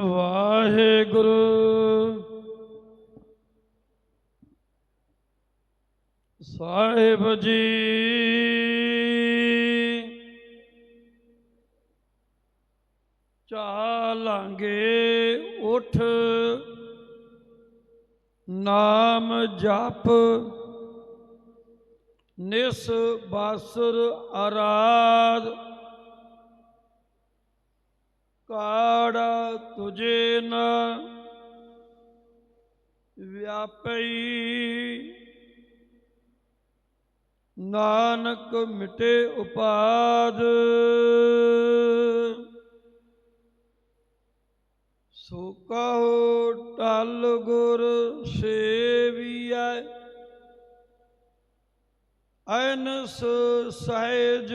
ਵਾਹਿਗੁਰੂ। ਸਾਹਿਬ ਜੀ। ਚਾਲਾਂਗੇ ਉਠ। ਨਾਮ ਜਪ। ਨਿਸ ਬਾਸੁਰ ਆਰਾਧ। ਕਾੜਾ ਤੁਝੇ ਨ ਵਿਆਪਈ। ਨਾਨਕ ਮਿਟੇ ਉਪਾਦ। ਸੋ ਕਹੋ ਟਲ ਗੁਰ ਸੇਵੀਐ। ਅਨਸ ਸਹਿਜ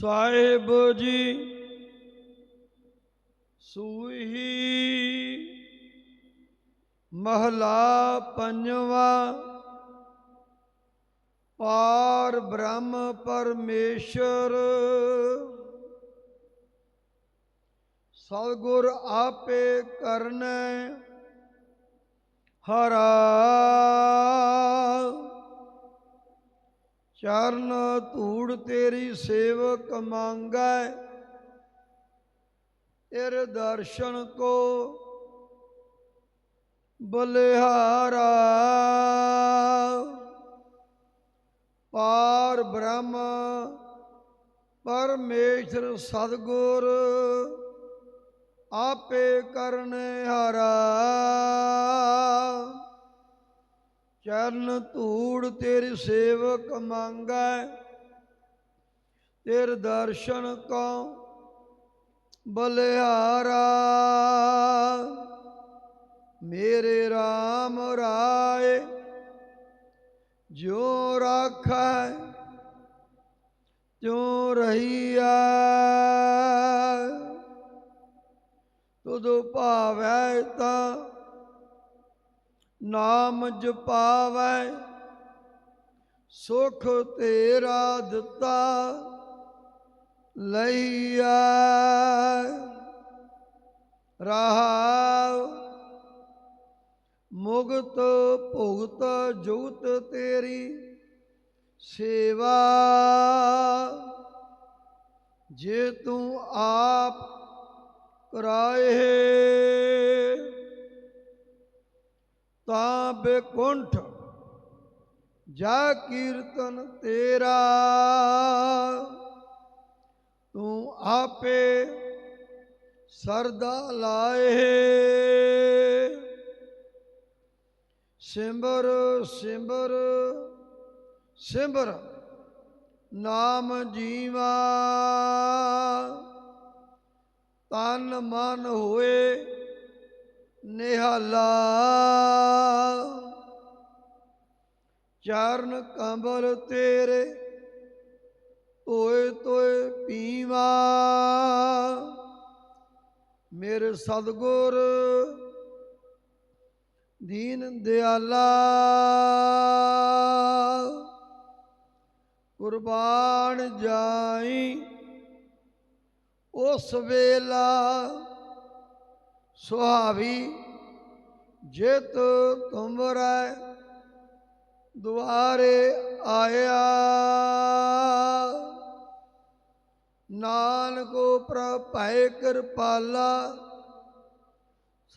ਸਾਹਿਬ ਜੀ ਸੂਹੀ ਮਹਲਾ ਪੰਜਵਾ ਪਾਰ ਬ੍ਰਹਮ ਪਰਮੇਸ਼ਰ। ਸਤਿਗੁਰ ਆਪੇ ਕਰਨੈ ਹਰਾ। ਚਰਨ ਧੂੜ ਤੇਰੀ ਸੇਵਕ ਮੰਗੈ, ਤੇਰ ਦਰਸ਼ਨ ਕੋ ਬਲਿਹਾਰਾ। ਪਾਰ ਬ੍ਰਹਮ, ਪਰਮੇਸ਼ਰ ਸਤਗੁਰ, ਆਪੇ ਕਰਨ ਹਾਰਾ। ਚਰਨ ਧੂੜ ਤੇਰੀ ਸੇਵਕ ਮੰਗੈ, ਤੇਰੇ ਦਰਸ਼ਨ ਕੋ ਬਲਿਹਾਰਾ। ਮੇਰੇ RAM ਰਾਏ ਜੋ ਰਾਖੈ, ਤਿਉ ਰਹੀਐ। ਤੁਧ ਭਾਵੈ ਤਾਂ ਨਾਮ ਜਪਾਵੈ, ਸੁਖ ਤੇਰਾ ਦਿੱਤਾ ਲਈਐ। ਰਹਾਉ, ਮੁਗਤ ਭੁਗਤ ਜੁਗਤ ਤੇਰੀ ਸੇਵਾ। ਜੇ ਤੂੰ ਆਪ ਕਰਾਏ ਤਾਂ ਬੇਕੁੰਠ, ਜਾ ਕੀਰਤਨ ਤੇਰਾ। ਤੂੰ ਆਪੇ ਸਰਦਾ ਲਾਏ। ਸਿਮਰ ਸਿਮਰ ਸਿਮਰ, ਨਾਮ ਜੀਵਾ। ਤਨ ਮਨ ਹੋਏ ਨਿਹਾਲਾ ਚਰਨ ਕੰਬਲ ਤੇਰੇ ਤੋਏ ਤੋਏ ਪੀਵਾ। ਮੇਰੇ ਸਤਗੁਰ ਦੀਨ ਦਿਆਲਾ। ਕੁਰਬਾਨ ਜਾਈ ਉਸ ਵੇਲਾ। ਸੁਹਾਵੀ ਜਿਤ ਤੁਮਰੈ ਦੁਆਰੇ ਆਇਆ। ਨਾਨਕੋ ਪ੍ਰਭੈ ਕਿਰਪਾਲਾ,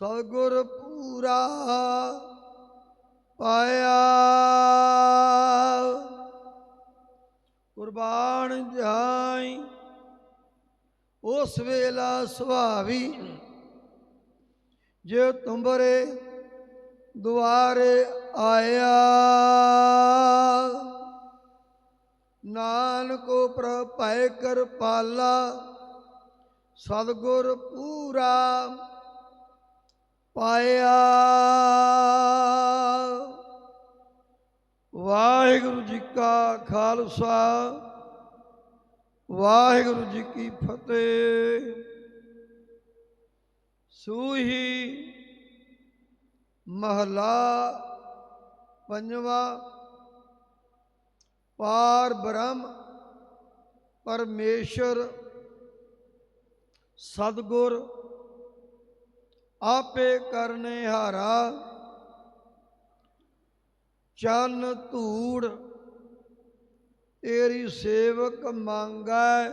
ਸਤਿਗੁਰ ਪੂਰਾ ਪਾਇਆ। ਕੁਰਬਾਨ ਜਾਈ, ਉਸ ਵੇਲਾ ਸੁਹਾਵੀ ਜੇ ਤੁੰਬਰੇ ਦੁਆਰੇ ਆਇਆ, ਨਾਨਕੋ ਪ੍ਰਭੈ ਕਿਰਪਾਲਾ ਸਤਗੁਰ ਪੂਰਾ ਪਾਇਆ। ਵਾਹਿਗੁਰੂ ਜੀ ਕਾ ਖਾਲਸਾ, ਵਾਹਿਗੁਰੂ ਜੀ ਕੀ ਫਤਿਹ। ਸੂਹੀ ਮਹਲਾ ਪੰਜਵਾ, ਪਾਰ ਬ੍ਰਹਮ ਪਰਮੇਸ਼ਰ ਸਤਗੁਰ, ਆਪੇ ਕਰਨੇ ਹਾਰਾ, ਚੰਨ ਧੂੜ, ਤੇਰੀ ਸੇਵਕ ਮੰਗੈ,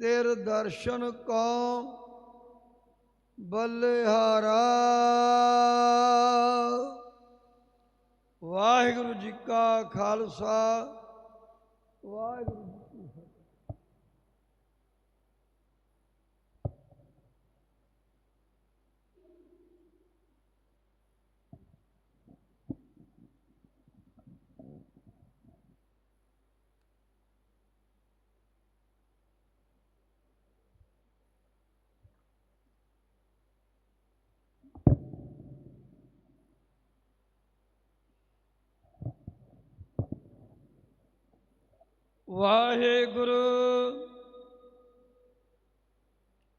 ਤੇਰ ਦਰਸ਼ਨ ਕੋ ਬਲਿਹਾਰਾ। ਵਾਹਿਗੁਰੂ ਜੀ ਕਾ ਖਾਲਸਾ। ਵਾਹਿਗੁਰੂ ਵਾਹਿਗੁਰੂ,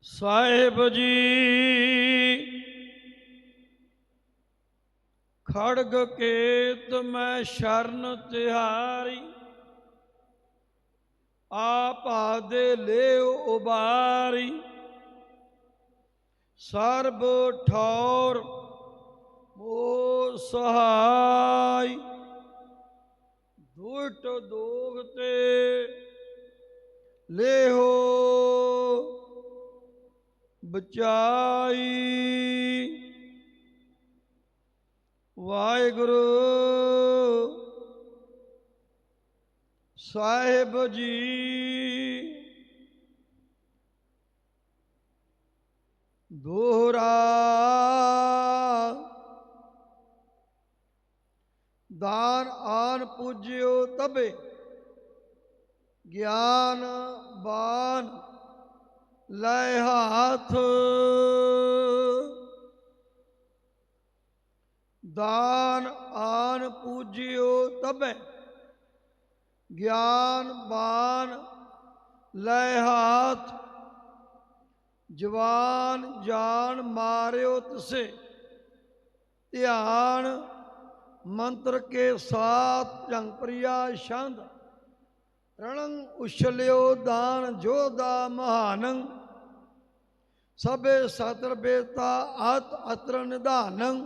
ਸਾਹਿਬ ਜੀ, ਖੜਗ ਕੇਤ ਮੈਂ ਸ਼ਰਨ ਤਿਹਾਰੀ, ਆਪ ਆਦੇ ਲਿਓ ਉਬਾਰੀ, ਸਰਬ ਠੌਰ ਮੋ ਸਹਾਈ। ਦੁਟ ਦੋਗ ਤੇ ਲੇਹੋ ਬਚਾਈ। ਵਾਹਿਗੁਰੂ ਸਾਹਿਬ ਜੀ ਦੋਹਰਾ ਦਾਨ ਆਨ ਪੂਜਿਓ ਤਬੇ। ਗਿਆਨ ਬਾਨ ਲੈ ਹੱਥ। ਦਾਨ ਆਨ ਪੂਜਿਓ ਤਬੇ। ਗਿਆਨ ਬਾਨ ਲੈ ਹੱਥ। ਜਵਾਨ ਜਾਨ ਮਾਰਿਓ ਤਸੇ। ਧਿਆਨ ਮੰਤਰ ਕੇ ਸਾਥ ਜੰਗ ਪ੍ਰਿਆ ਛੰਦ ਰਣੰ ਉਛਲਿਓ ਦਾਨ ਜੋਦਾ ਮਹਾਨੰ, ਸਭੇ ਸਤਰ ਬੇਤਾ ਆਤ ਅਤਰ ਨਿਧਾਨੰ,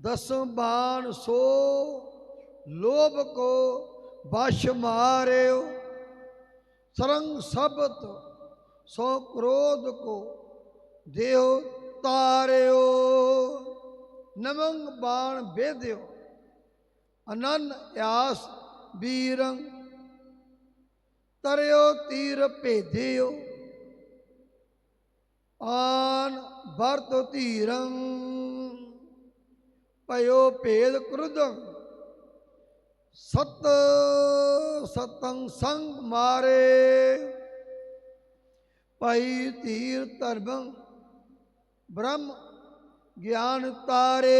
ਦਸਮ ਬਾਣ ਸੋ ਲੋਭ ਕੋ ਵਸ਼ ਮਾਰਿਓ, ਸਰੰਗ ਸਬਤ ਸੋ ਕ੍ਰੋਧ ਕੋ ਦੇਹ ਤਾਰਿਓ। ਨਮੰਗ ਬਾਣ ਵੇਦਿਓ, ਅਨਨ ਆਸ ਵੀਰੰ ਤਰਿਓ ਤੀਰ ਭੇਦਿਓ, ਆਨ ਵਰਤ ਧੀਰੰ, ਭਇਓ ਭੇਦ ਕ੍ਰੁਦੰ ਸਤ ਸਤੰ ਸੰਗ ਮਾਰੇ, ਭਈ ਧੀਰ ਧਰਮ ਬ੍ਰਹਮ ਗਿਆਨ ਤਾਰੇ।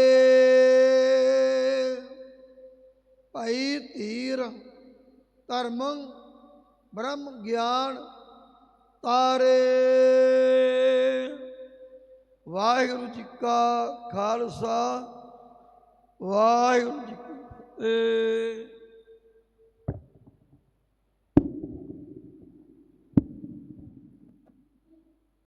ਭਈ ਧੀਰ, ਧਰਮ, ਬ੍ਰਹਮ ਗਿਆਨ ਤਾਰੇ। ਵਾਹਿਗੁਰੂ ਜੀ ਕਾ ਖਾਲਸਾ, ਵਾਹਿਗੁਰੂ ਜੀ ਕੀ ਫਤਿਹ।